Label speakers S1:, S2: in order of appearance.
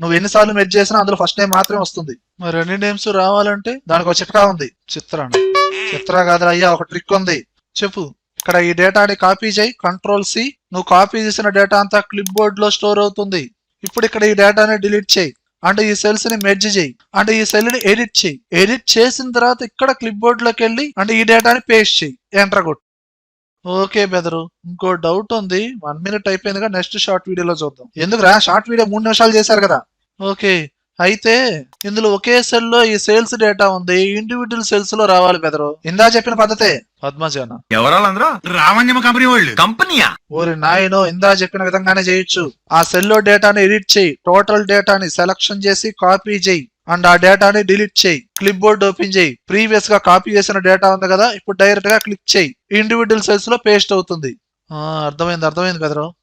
S1: నువ్వు ఎన్నిసార్లు మెర్జ్ చేసినా అందులో ఫస్ట్ నేమ్ మాత్రమే వస్తుంది. మరి ఎన్ని నేమ్స్ రావాలంటే దానికి ఒక చిట్కా ఉంది. చిత్రాన చిత్ర కాదురా అయ్యా ఒక ట్రిక్ ఉంది. చెప్పు. ఇక్కడ ఈ డేటాని కాపీ చేయి కంట్రోల్ సి నువ్వు కాపీ చేసిన డేటా అంతా క్లిప్ బోర్డ్లో స్టోర్ అవుతుంది. ఇప్పుడు ఇక్కడ ఈ డేటాని డిలీట్ చేయి. అంటే ఈ సెల్స్ని మెర్జ్ చేయి. అంటే ఈ సెల్ని ఎడిట్ చేయి. ఎడిట్ చేసిన తర్వాత ఇక్కడ క్లిప్ బోర్డ్లోకి వెళ్ళి అంటే ఈ డేటాని పేస్ట్ చేయి. ఎంటర్ కొట్టు. ఓకే బెదరు ఇంకో డౌట్ ఉంది. వన్ మినిట్ అయిపోయిందిగా నెక్స్ట్ షార్ట్ వీడియోలో చూద్దాం. ఎందుకురా? షార్ట్ వీడియో మూడు నిమిషాలు చేశారు కదా. ఓకే. అయితే ఇందులో ఒకే సెల్లో ఈ సేల్స్ డేటా ఉంది. ఇండివిజువల్ సెల్స్లో రావాలి బెదరు ఇందా చెప్పిన పద్ధతే? పద్మజన.
S2: ఎవరాళ్ళందరూ? కంపెనీ వాళ్ళు. కంపెనీయా?
S1: ఓరి నాయనో ఇందా చెప్పిన విధంగానే చేయొచ్చు. ఆ సెల్లో డేటాని ఎడిట్ చేయి. టోటల్ డేటాని సెలక్షన్ చేసి కాపీ చేయి. అండ్ ఆ డేటాని డిలీట్ చేయి. క్లిప్ బోర్డ్ ఓపెన్ చేయి. ప్రీవియస్గా కాపీ చేసిన డేటా ఉంది కదా ఇప్పుడు డైరెక్ట్గా క్లిక్ చేయి. ఇండివిజువల్ సెల్స్లో పేస్ట్ అవుతుంది. ఆ, అర్థమైంది అర్థమైంది బెదరు